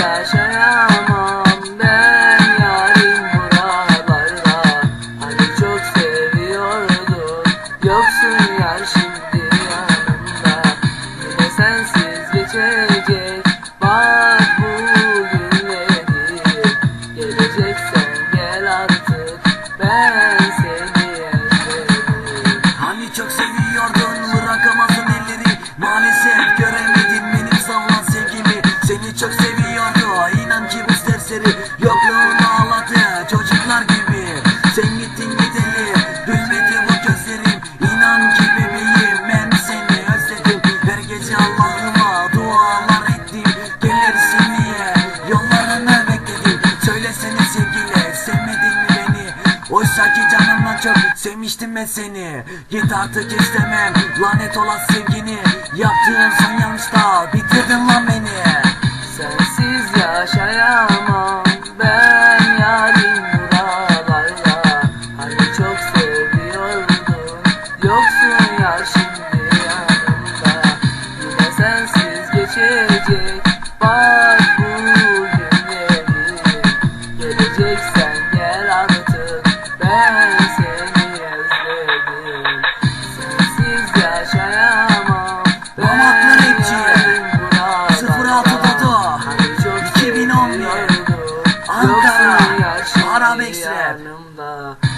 yaşayamam ben yarim buralarda. Hani çok seviyordum yoksun yar şimdi yanımda. Yine sensiz geçecek bak bu günleri Geleceksen gel artık ben seni özledim Hani çok seviyordun bırakamazsın elleri Maalesef seviyordu inan ki bu serseri Yokluğunu ağladı çocuklar gibi. Sen gittin gideli. Gülmedi bu gözlerim İnan ki bebeğim ben seni özledim. Her gece Allah'ıma dualar ettim. Gelirsin diye yollarını bekledim. Söylesene sevgili sevmedin mi beni? Oysa ki canımdan çok sevmiştim ben seni. Git artık istemem. Lanet olan sevgini. Yaptığın allá Now makes sense.